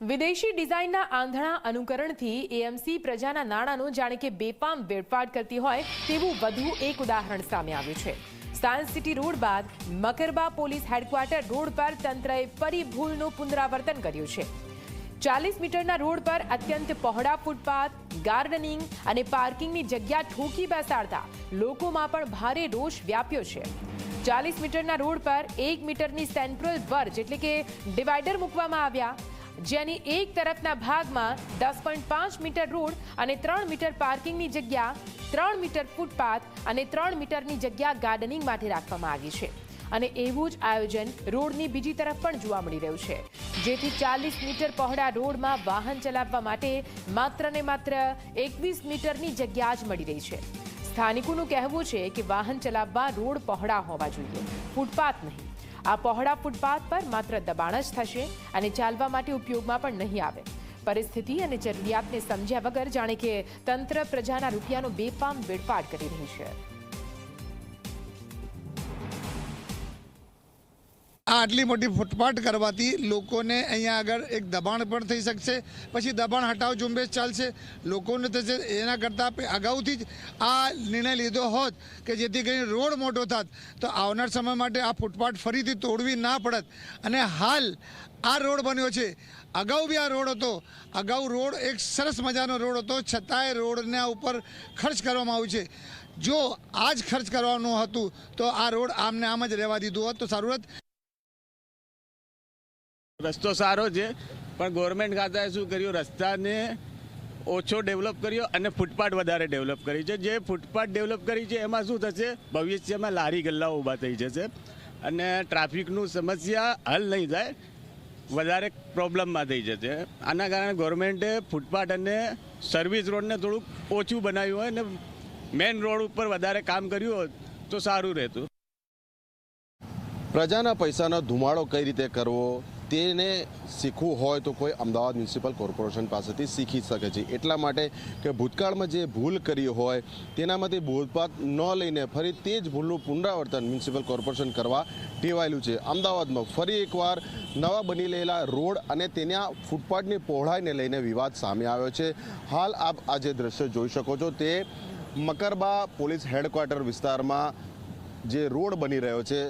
વિદેશી ડિઝાઇનના આંધળા અનુકરણથી એએમસી પ્રજાના નાણાંનો જાણે કે બેપામ વેડફાટ કરતી હોય તેવું વધુ એક ઉદાહરણ સામે આવ્યું છે. સાયન્સ સિટી રોડ બાદ મકરબા પોલીસ હેડક્વાર્ટર રોડ પર તંત્રએ ફરી ભૂલનું પુનરાવર્તન કર્યું છે. ચાલીસ મીટરના રોડ પર અત્યંત પહોળા ફૂટપાથ, ગાર્ડનિંગ અને પાર્કિંગની જગ્યા ઠોકી બેસાડતા લોકોમાં પણ ભારે રોષ વ્યાપ્યો છે. ચાલીસ મીટરના રોડ પર એક મીટરની સેન્ટ્રલ વર્જ એટલે કે ડિવાઈડર મૂકવામાં આવ્યા જેની એક તરફના ભાગમાં દસ પોઈન્ટ પાંચ મીટર રોડ અને ત્રણ મીટર પાર્કિંગની જગ્યા, ત્રણ મીટર ફૂટપાથ અને ત્રણ મીટરની જગ્યા ગાર્ડનિંગ માટે રાખવામાં આવી છે. અને એવું જ આયોજન રોડની બીજી તરફ પણ જોવા મળી રહ્યું છે. જેથી ચાલીસ મીટર પહોળા રોડમાં વાહન ચલાવવા માટે માત્ર ને માત્ર એકવીસ મીટરની જગ્યા જ મળી રહી છે. સ્થાનિકોનું કહેવું છે કે વાહન ચલાવવા રોડ પહોળા હોવા જોઈએ, ફૂટપાથ નહીં. આ પહોળા ફૂટપાથ પર માત્ર દબાણ જ થશે અને ચાલવા માટે ઉપયોગમાં પણ નહીં આવે. પરિસ્થિતિ અને જરૂરિયાતને સમજ્યા વગર જાણે કે તંત્ર પ્રજાના રૂપિયાનો બેફામ વેડફાટ કરી રહી છે. આ આટલી મોટી ફૂટપાટ કરવાથી લોકોને અહીંયા આગળ એક દબાણ પણ થઈ શકશે. પછી દબાણ હટાવ ઝુંબેશ ચાલશે. લોકોને થશે એના કરતાં અગાઉથી જ આ નિર્ણય લીધો હોત કે જેથી કરીને રોડ મોટો થાત, તો આવનાર સમય માટે આ ફૂટપાટ ફરીથી તોડવી ના પડત. અને હાલ આ રોડ બન્યો છે. અગાઉ બી આ રોડ હતો. અગાઉ રોડ એક સરસ મજાનો રોડ હતો. છતાંય રોડના ઉપર ખર્ચ કરવામાં આવ્યું છે. જો આ જ ખર્ચ કરવાનું હતું, તો આ રોડ આમને આમ જ રહેવા દીધું હોત. તો સારું રસ્તો સારો છે. પણ ગવર્મેન્ટ ખાતાએ શું કર્યું? રસ્તાને ઓછો ડેવલપ કર્યો અને ફૂટપાથ વધારે ડેવલપ કરી છે. જે ફૂટપાથ ડેવલપ કરી છે, એમાં શું થશે? ભવિષ્યમાં લારી ગલ્લાઓ ઊભા થઈ જશે અને ટ્રાફિકનું સમસ્યા હલ નહીં થાય, વધારે પ્રોબ્લમમાં થઈ જશે. આના કારણે ગવર્મેન્ટે ફૂટપાથ અને સર્વિસ રોડને થોડુંક ઓછું બનાવ્યું હોય અને મેઇન રોડ ઉપર વધારે કામ કર્યું હોત તો સારું રહેતું. પ્રજાના પૈસાનો ધુમાડો કઈ રીતે કરવો? તેને શીખવું હોય તો કોઈ અમદાવાદ મ્યુનિસિપલ કોર્પોરેશન પાસેથી શીખી શકે છે. એટલા માટે કે ભૂતકાળમાં જે ભૂલ કરી હોય, તેનામાંથી બોધપાત ન લઈને ફરી તે જ ભૂલનું પુનરાવર્તન મ્યુનિસિપલ કોર્પોરેશન કરવા ટેવાયેલું છે. અમદાવાદમાં ફરી એકવાર નવા બની રહેલા રોડ અને તેના ફૂટપાથની પહોળાઈને લઈને વિવાદ સામે આવ્યો છે. હાલ આપ આ જે દ્રશ્ય જોઈ શકો છો તે મકરબા પોલીસ હેડક્વાર્ટર વિસ્તારમાં જે રોડ બની રહ્યો છે.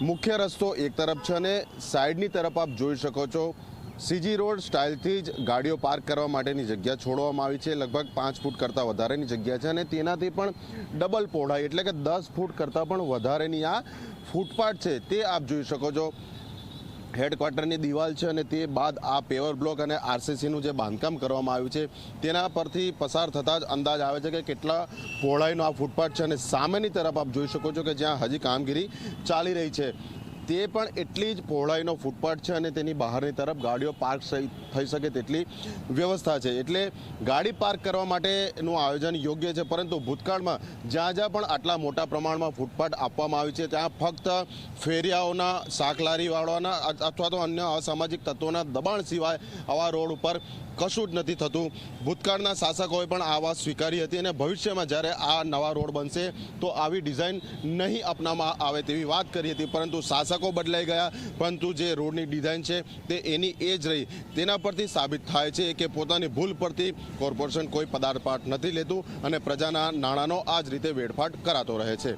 મુખ્ય રસ્તો એક તરફ છે અને સાઈડની તરફ આપ જોઈ શકો છો. સીજી રોડ સ્ટાઇલથી જ ગાડીઓ પાર્ક કરવા માટેની જગ્યા છોડવામાં આવી છે. લગભગ પાંચ ફૂટ કરતાં વધારેની જગ્યા છે અને તેનાથી પણ ડબલ પહોળાઈ એટલે કે દસ ફૂટ કરતાં પણ વધારેની આ ફૂટપાથ છે. તે આપ જોઈ શકો છો. હેડક્વાર્ટરની દિવાલ છે અને તે બાદ આ પેવર બ્લોક અને આરસીસીનું જે બાંધકામ કરવામાં આવ્યું છે, તેના પરથી પસાર થતાં જ અંદાજ આવે છે કે કેટલા પહોળાઈનો આ ફૂટપાથ છે અને સામેની તરફ આપ જોઈ શકો છો કે જ્યાં હજી કામગીરી ચાલી રહી છે. તે પણ એટલી જ પહોળાઈનો ફૂટપાથ છે અને તેની બહારની તરફ ગાડીઓ પાર્ક થઈ શકે તેટલી વ્યવસ્થા છે. એટલે ગાડી પાર્ક કરવા માટેનું આયોજન યોગ્ય છે, પરંતુ ભૂતકાળમાં જ્યાં જ્યાં પણ આટલા મોટા પ્રમાણમાં ફૂટપાથ આપવામાં આવ્યું છે, ત્યાં ફક્ત ફેરિયાઓના, શાકલારીવાળાના અથવા તો અન્ય અસામાજિક તત્વોના દબાણ સિવાય આવા રોડ ઉપર કશું જ નથી થતું. ભૂતકાળના શાસકોએ પણ આ વાત સ્વીકારી હતી અને ભવિષ્યમાં જ્યારે આ નવા રોડ બનશે તો આવી ડિઝાઇન નહીં અપનાવવામાં આવે તેવી વાત કરી હતી. પરંતુ શાસકો બદલાઈ ગયા. પરંતુ જે રોડની ડિઝાઇન છે તે એની એ જ રહી. તેના પરથી સાબિત થાય છે કે પોતાની ભૂલ પરથી કોર્પોરેશન કોઈ પદાર્થપાઠ નથી લેતું અને પ્રજાના નાણાંનો આ જ રીતે વેડફાટ કરાતો રહે છે.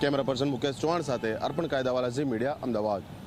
કેમેરા પર્સન મુકેશ ચૌહાણ સાથે અર્પણ કાયદાવાલા ઝી મીડિયા, અમદાવાદ.